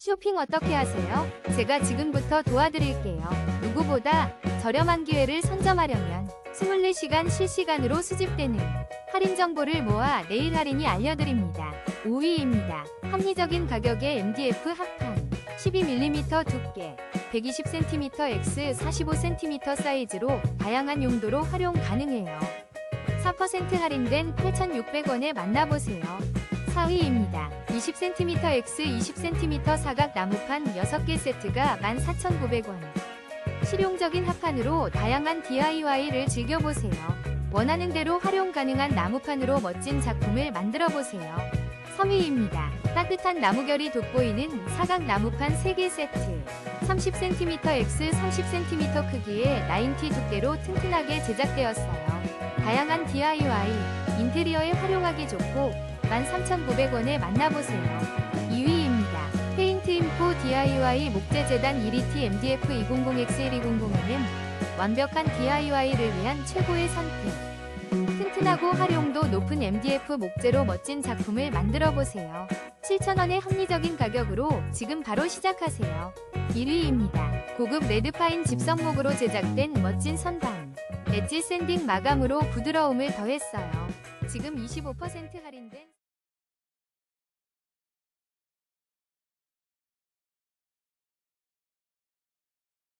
쇼핑 어떻게 하세요? 제가 지금부터 도와드릴게요. 누구보다 저렴한 기회를 선점하려면 24시간 실시간으로 수집되는 할인 정보를 모아 내일 할인이 알려드립니다. 5위입니다. 합리적인 가격의 MDF 합판 12mm 두께 120cm X 45cm 사이즈로 다양한 용도로 활용 가능해요. 4% 할인된 8,600원에 만나보세요. 4위입니다. 20cm X 20cm 사각 나무판 6개 세트가 14,900원. 실용적인 합판으로 다양한 DIY를 즐겨보세요. 원하는 대로 활용 가능한 나무판으로 멋진 작품을 만들어 보세요. 3위입니다. 따뜻한 나무결이 돋보이는 사각 나무판 3개 세트. 30cm X 30cm 크기의 90 두께로 튼튼하게 제작되었어요. 다양한 DIY, 인테리어에 활용하기 좋고 13,900원에 만나보세요. 2위입니다. 페인트 인포 DIY 목재재단 1ET MDF 200X1200M 완벽한 DIY를 위한 최고의 선택. 튼튼하고 활용도 높은 MDF 목재로 멋진 작품을 만들어 보세요. 7,000원의 합리적인 가격으로 지금 바로 시작하세요. 1위입니다. 고급 레드파인 집성목으로 제작된 멋진 선반. 엣지 샌딩 마감으로 부드러움을 더했어요. 지금 25% 할인된